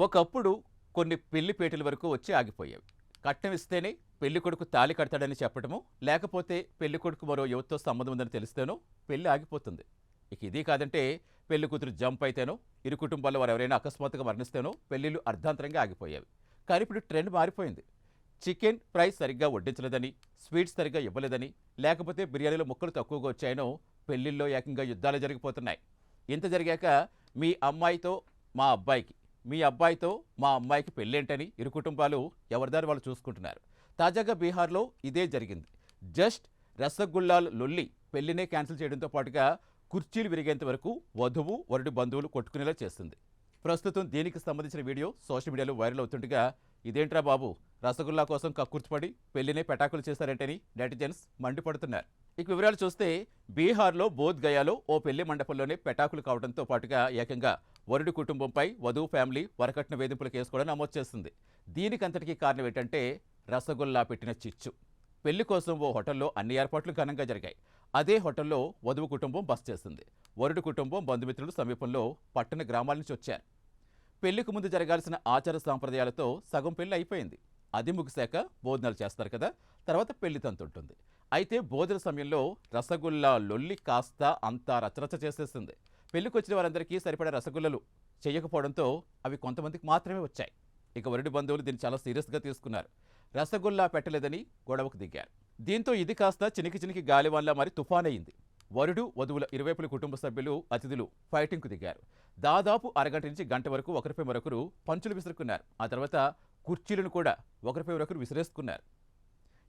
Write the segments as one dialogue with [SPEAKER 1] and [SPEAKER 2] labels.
[SPEAKER 1] ఒకప్పుడు కొన్ని పెళ్ళి పేటల వరకు వచ్చి ఆగిపోయేవి. కట్నం ఇస్తేనే పెళ్ళి కొడుకు తాలి కడతాడని చెప్పడము లేకపోతే పెళ్ళి కొడుకు మరో యువతతో సంబంధం ఉందని తెలిస్తేనో పెళ్ళి ఆగిపోతుంది. ఇక ఇది కాదంటే పెళ్ళి కూతురు జంప్ అయితేనో ఇరు కుటుంబాల్లో వారు ఎవరైనా అకస్మాత్తుగా మరణిస్తేనో పెళ్ళిళ్ళు అర్ధాంతరంగా ఆగిపోయేవి. కానీ ఇప్పుడు ట్రెండ్ మారిపోయింది. చికెన్ ప్రైస్ సరిగ్గా వడ్డించలేదని స్వీట్స్ సరిగ్గా ఇవ్వలేదని లేకపోతే బిర్యానీలో ముక్కలు తక్కువగా వచ్చాయనో పెళ్ళిల్లో ఏకంగా యుద్ధాలు జరిగిపోతున్నాయి. ఇంత జరిగాక మీ అమ్మాయితో మా అబ్బాయికి మీ అబ్బాయితో మా అమ్మాయికి పెళ్ళేంటని ఇరు కుటుంబాలు ఎవరిదారి వాళ్ళు చూసుకుంటున్నారు. తాజాగా బీహార్లో ఇదే జరిగింది. జస్ట్ రసగుల్లాలు లొల్లి పెళ్ళినే క్యాన్సిల్ చేయడంతో పాటుగా కుర్చీలు విరిగేంత వరకు వధువు వరుడి బంధువులు కొట్టుకునేలా చేస్తుంది. ప్రస్తుతం దీనికి సంబంధించిన వీడియో సోషల్ మీడియాలో వైరల్ అవుతుండగా ఇదేంట్రా బాబు రసగుల్లా కోసం కక్కుర్చిపడి పెళ్ళినే పెటాకులు చేశారంటని నెటిజన్స్ మండిపడుతున్నారు. ఇక వివరాలు చూస్తే బీహార్లో బోధ్ గయాలో ఓ పెళ్ళి మండపంలోనే పెటాకులు కావడంతో పాటుగా ఏకంగా వరుడి కుటుంబంపై వధువు ఫ్యామిలీ వరకట్న వేధింపుల కేసు కూడా నమోదు చేస్తుంది. దీనికంతటికీ కారణం ఏంటంటే రసగుల్లా పెట్టిన చిచ్చు. పెళ్ళి కోసం ఓ హోటల్లో అన్ని ఏర్పాట్లు ఘనంగా జరిగాయి. అదే హోటల్లో వధువు కుటుంబం బస చేసింది వరుడి కుటుంబం బంధుమిత్రులు సమీపంలో పట్టణ గ్రామాల నుంచి వచ్చారు. పెళ్ళికి ముందు జరగాల్సిన ఆచార సాంప్రదాయాలతో సగం పెళ్ళి అయిపోయింది. అది ముగిశాక భోజనాలు చేస్తారు కదా తర్వాత పెళ్ళి తంతుంటుంది అయితే భోజన సమయంలో రసగుల్లా లొల్లి కాస్త అంతా రచరచ చేసేస్తుంది. పెళ్ళికి వచ్చిన వారందరికీ సరిపడా రసగుల్లలు చేయకపోవడంతో అవి కొంతమందికి మాత్రమే వచ్చాయి. ఇక వరుడి బంధువులు దీన్ని చాలా సీరియస్గా తీసుకున్నారు. రసగుల్లా పెట్టలేదని గొడవకు దిగారు. దీంతో ఇది కాస్త చినికి చినికి గాలివాన్లా మరి తుఫాన్ అయింది వరుడు వధువుల ఇరువైపుల కుటుంబ సభ్యులు అతిథులు ఫైటింగ్కు దిగారు. దాదాపు అరగంట నుంచి గంట వరకు ఒకరిపై మరొకరు పంచులు విసురుకున్నారు. ఆ తర్వాత కుర్చీలను కూడా ఒకరిపై ఒకరు విసిరేసుకున్నారు.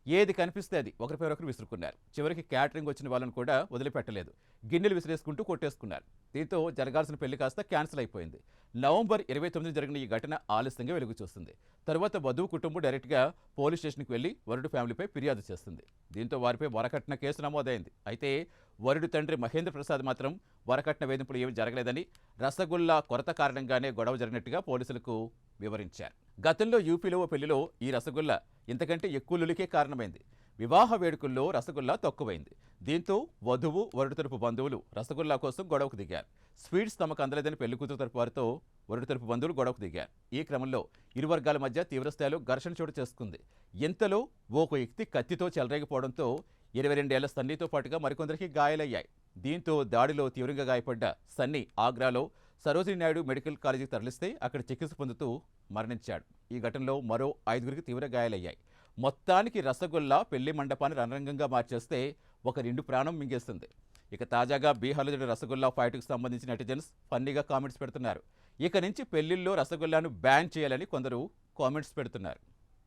[SPEAKER 1] ఏది కనిపిస్తే అది. ఒకరిపై ఒకరు విసురుకున్నారు. చివరికి క్యాటరింగ్ వచ్చిన వాళ్ళని కూడా వదిలిపెట్టలేదు. గిన్నెలు విసిరేసుకుంటూ కొట్టేసుకున్నారు. దీంతో జరగాల్సిన పెళ్ళి కాస్త క్యాన్సిల్ అయిపోయింది. నవంబర్ ఇరవై తొమ్మిది జరిగిన ఈ ఘటన ఆలస్యంగా వెలుగు చూస్తుంది. తర్వాత వధువు కుటుంబం డైరెక్ట్గా పోలీస్ స్టేషన్కి వెళ్ళి వరుడు ఫ్యామిలీపై ఫిర్యాదు చేస్తుంది. దీంతో వారిపై వరకట్న కేసు నమోదైంది. అయితే వరుడు తండ్రి మహేంద్ర ప్రసాద్ మాత్రం వరకట్న వేధింపులు ఏమీ జరగలేదని రసగుల్లా కొరత కారణంగానే గొడవ జరిగినట్టుగా పోలీసులకు వివరించారు. గతంలో యూపీలో ఓ పెళ్ళిలో ఈ రసగుల్లా ఇంతకంటే ఎక్కువ లులికే కారణమైంది. వివాహ వేడుకల్లో రసగుల్లా తక్కువైంది. దీంతో వధువు వరుడు తరపు బంధువులు రసగుల్లా కోసం గొడవకు దిగారు. స్వీట్స్ తమకు అందలేదని పెళ్ళి కూతురు తరపు వారితో వరుడు తరపు బంధువులు గొడవకు దిగారు. ఈ క్రమంలో ఇరు వర్గాల మధ్య తీవ్రస్థాయిలో ఘర్షణ చోటు చేసుకుంది. ఇంతలో ఓ వ్యక్తి కత్తితో చెలరేగిపోవడంతో ఇరవై రెండేళ్ళ సన్నీతో పాటుగా మరికొందరికి గాయాలయ్యాయి. దీంతో దాడిలో తీవ్రంగా గాయపడ్డ సన్నీ ఆగ్రాలో సరోజినీ నాయుడు మెడికల్ కాలేజీకి తరలిస్తే అక్కడ చికిత్స పొందుతూ మరణించాడు. ఈ ఘటనలో మరో ఐదుగురికి తీవ్ర గాయాలయ్యాయి. మొత్తానికి రసగుల్లా పెళ్ళి మండపాన్ని రణరంగంగా మార్చేస్తే ఒక రెండు ప్రాణం మింగేస్తుంది. ఇక తాజాగా బీహార్లో జరిగిన రసగుల్లా ఫైట్కు సంబంధించి నెటిజన్స్ ఫన్నీగా కామెంట్స్ పెడుతున్నారు. ఇక నుంచి పెళ్ళిల్లో రసగుల్లాను బ్యాన్ చేయాలని కొందరు కామెంట్స్ పెడుతున్నారు.